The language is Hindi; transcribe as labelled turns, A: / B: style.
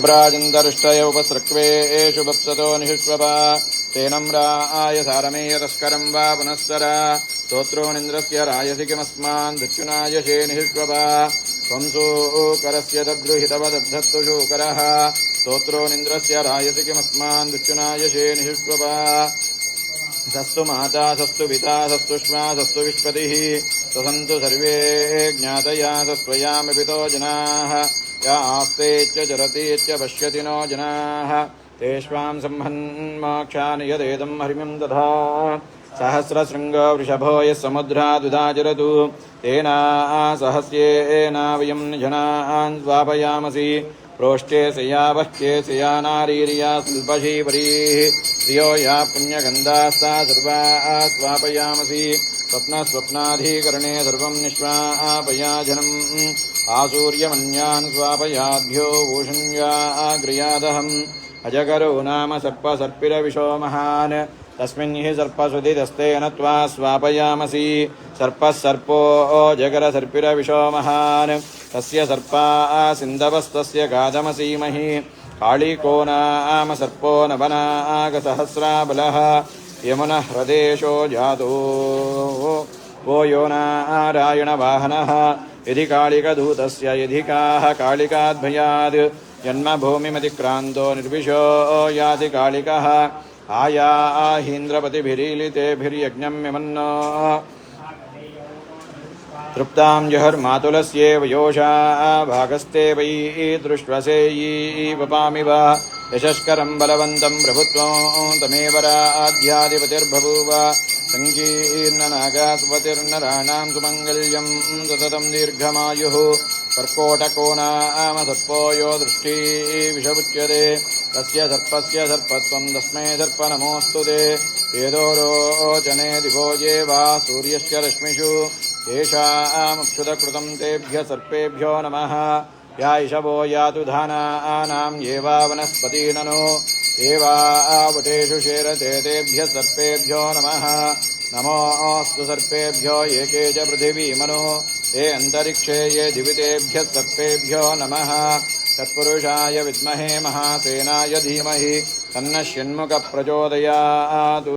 A: भ्राजन्दरुष्टय उपसृक्वे एषु वप्सतो निषुष्वपा तेनम्राय सारमेय तस्करं वा पुनस्तर स्तोत्रोनिन्द्रस्य रायसि किमस्मान् दक्षिणाय शे निषुष्वपा त्वं सूकरस्य तद्गृहीतवदद्धत्तु शूकरः। स्तोत्रोनिन्द्रस्य रायसि किमस्मान् दक्षिणाय शे निषुष्वपा सस्तु माता, सस्तु पिता सस्तुष्मा सस्तु विश्वतिः ससन्तु सर्वे ज्ञातया, सस्त्वयामपितो जनाः। या आस्तेच्च चरतीच्च नो जनाः। तेष्वां सम्हन्मोक्षान् यदेदं हरिमं तथा सहस्रशृङ्गवृषभो यः समुद्रादुदाचरतु तेना सहस्येना वयं जनान् स्वापयामसि। प्रोष्ठे सयावह्ये सया नारीर्या प्रियो या पुण्यगन्धास्ता सर्वा स्वापयामसि। स्वप्नस्वप्नाधिकरणे सर्वं निष्वापयाजनम् आसूर्यमन्यान् स्वापयाद्भ्यो भूषण्याग्र्यादहम् अजगरो नाम सर्पसर्पिरविशो महान्। तस्मिन् हि सर्पसुधिदस्तेन त्वा स्वापयामसि। सर्पः सर्पो जगरसर्पिरविशो महान्। तस्य सर्पा सिन्धवस्तस्य गाधमसीमहि काळीको नाम सर्पो नवनागसहस्राबलः। यमुनः ह्रदेशो जातो वो यो नारायणवाहनः। यदि कालिकदूतस्य, यदि काः कालिकाद्भयात् जन्मभूमिमतिक्रान्तो निर्विशो याति कालिकः। आयाहीन्द्रपतिभिरीलितेभिर्यज्ञं यमन्नो तृप्तां जहर्मातुलस्येव योषा, भागस्ते वै दृष्ट्वसेयीवपामिव यशस्करं बलवन्तं प्रभुत्वं तमेव राध्याधिपतिर्बभूव सङ्कीर्णनागास्वतिर्नराणां सुमङ्गल्यं सततं दीर्घमायुः कर्कोटको नाम सर्पो यो दृष्टी विषमुच्यते। तस्य सर्पस्य सर्पत्वं तस्मै सर्प नमोऽस्तु ते। वेदो रोचने दिवो ये वा सूर्यस्य रश्मिषु। येषामुक्षुतकृतं तेभ्य सर्पेभ्यो नमः। या इषवो यातु धानानां ये वा वनस्पतीननो ये आवटेषु शेरते तेभ्यः सर्पेभ्यो नमः। नमोऽस्तु सर्पेभ्यो, एके च पृथिवीमनो ये अन्तरिक्षे ये दिवितेभ्यः सर्पेभ्यो नमः। तत्पुरुषाय विद्महे महासेनाय धीमहि। तन्नः षण्मुखप्रचोदयात्